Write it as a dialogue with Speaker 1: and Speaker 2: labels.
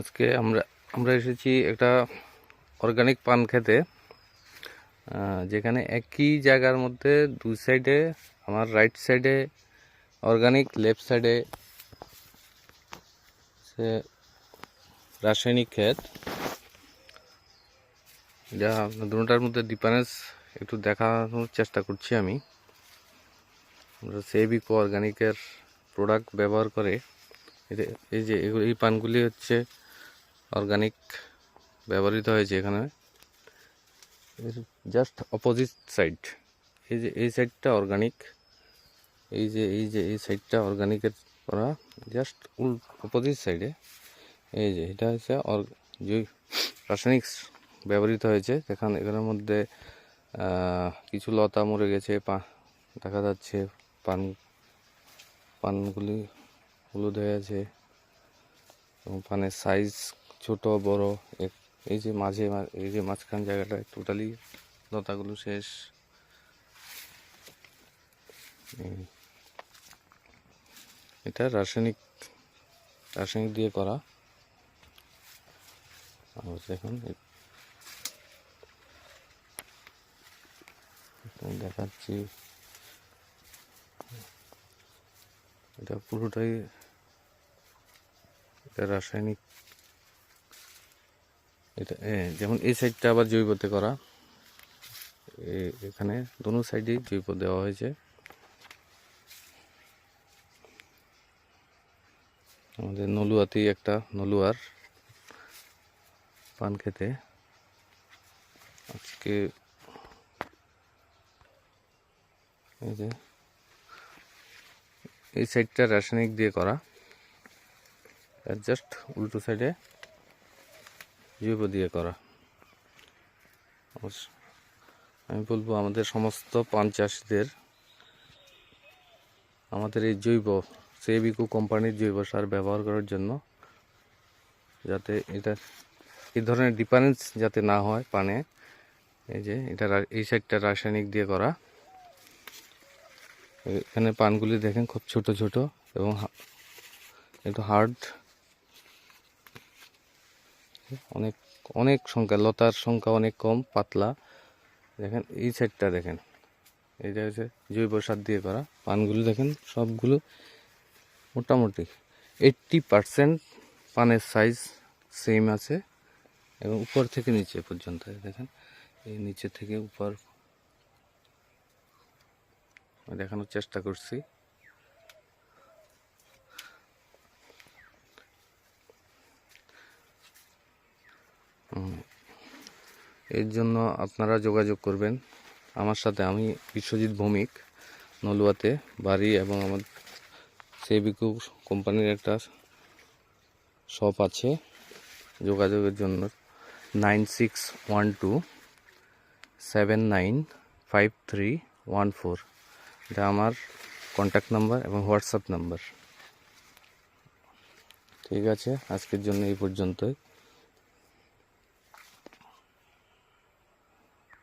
Speaker 1: আজকে আমরা আমরা এসেছি একটা অর্গানিক পান খেতে যেখানে একই জায়গার মধ্যে দুই সাইডে আমার রাইট সাইডে অর্গানিক লেফট সাইডে সে রাসায়নিক ক্ষেত। যা দুটার মধ্যে ডিফারেন্স একটু দেখানোর চেষ্টা করছি আমি। আমরা সেবিকো অর্গানিকের প্রোডাক্ট ব্যবহার করে এই যে, এই পানগুলি হচ্ছে অর্গানিক ব্যবহৃত হয়েছে এখানে। জাস্ট অপোজিট সাইড এই যে, এই সাইডটা অর্গানিক এই যে এই যে, এই সাইডটা অর্গানিকের করা জাস্ট উল অপোজিট সাইডে এই যে, এটা হচ্ছে রাসায়নিক ব্যবহৃত হয়েছে। এখানে, এখানের মধ্যে কিছু লতা মরে গেছে, পা, দেখা যাচ্ছে পান, পানগুলি হলুদ হয়ে আছে এবং পানের সাইজ ছোট, বড় এই যে মাঝে এই যে মাঝখান জায়গাটা টোটালি লতাগুলো শেষ। এটা রাসায়নিক রাসায়নিক দিয়ে করা। আর দেখুন দেখাচ্ছি। এটা পুরোটাই এটা রাসায়নিক এটা যেমন এই সাইডটা আবার জৈবতে করা। এখানে দোনো সাইডেই জৈব দেওয়া হয়েছে। আমাদের নলুয়াতেই একটা নলুয়ার পান খেতে। আজকে এই যে, এই সাইডটা রাসায়নিক দিয়ে করা। জাস্ট উল্টো সাইডে জৈব দিয়ে করা। আমি বলব আমাদের সমস্ত পান চাষিদের আমাদের এই জৈব, সেবিকো কোম্পানির জৈব সার ব্যবহার করার জন্য যাতে এটা, এই ধরনের ডিফারেন্স যাতে না হয় পানে, এই যে এটা এই সাইডটা রাসায়নিক দিয়ে করা। এখানে পানগুলি দেখেন খুব ছোট ছোট এবং একটু হার্ড অনেক অনেক সংখ্যা, লতার সংখ্যা অনেক কম, পাতলা। দেখেন, এই সাইডটা দেখেন। এইটা হচ্ছে জৈব সার দিয়ে করা। পানগুলো দেখেন, সবগুলো মোটামুটি এইট্টি পারসেন্ট পানের সাইজ সেম আছে। এবং উপর থেকে নিচে পর্যন্ত, দেখেন। এই নিচে থেকে উপর। দেখানোর চেষ্টা করছি। এর জন্য আপনারা যোগাযোগ করবেন। আমার সাথে আমি বিশ্বজিৎ ভৌমিক, নলুয়াতে, বাড়ি এবং আমার সেবিকু কোম্পানির একটা শপ আছে। যোগাযোগের জন্য nine six one two seven nine five three one four. এটা আমার কন্ট্যাক্ট নাম্বার এবং হোয়াটসঅ্যাপ নাম্বার ঠিক আছে, আজকের জন্য এই পর্যন্তই।